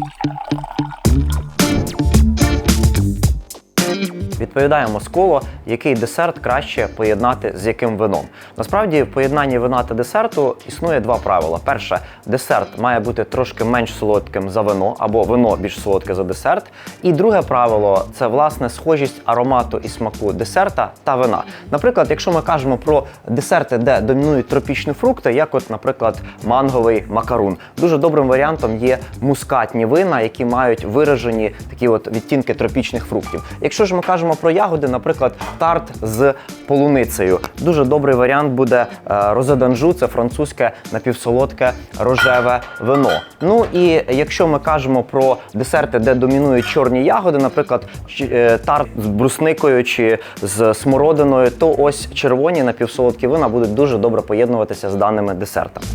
thank you Відповідаємо з коло, який десерт краще поєднати з яким вином. Насправді, в поєднанні вина та десерту існує два правила. Перше, десерт має бути трошки менш солодким за вино, або вино більш солодке за десерт. І друге правило це власне схожість аромату і смаку десерта та вина. Наприклад, якщо ми кажемо про десерти, де домінують тропічні фрукти, як, от, наприклад, манговий макарун, дуже добрим варіантом є мускатні вина, які мають виражені такі от відтінки тропічних фруктів. Якщо ж ми кажемо про ягоди, наприклад, тарт з полуницею, дуже добрий варіант буде е, розаданжу, це французьке напівсолодке рожеве вино. Ну і якщо ми кажемо про десерти, де домінують чорні ягоди, наприклад, е, тарт з брусникою чи з смородиною, то ось червоні напівсолодкі вина будуть дуже добре поєднуватися з даними десертами.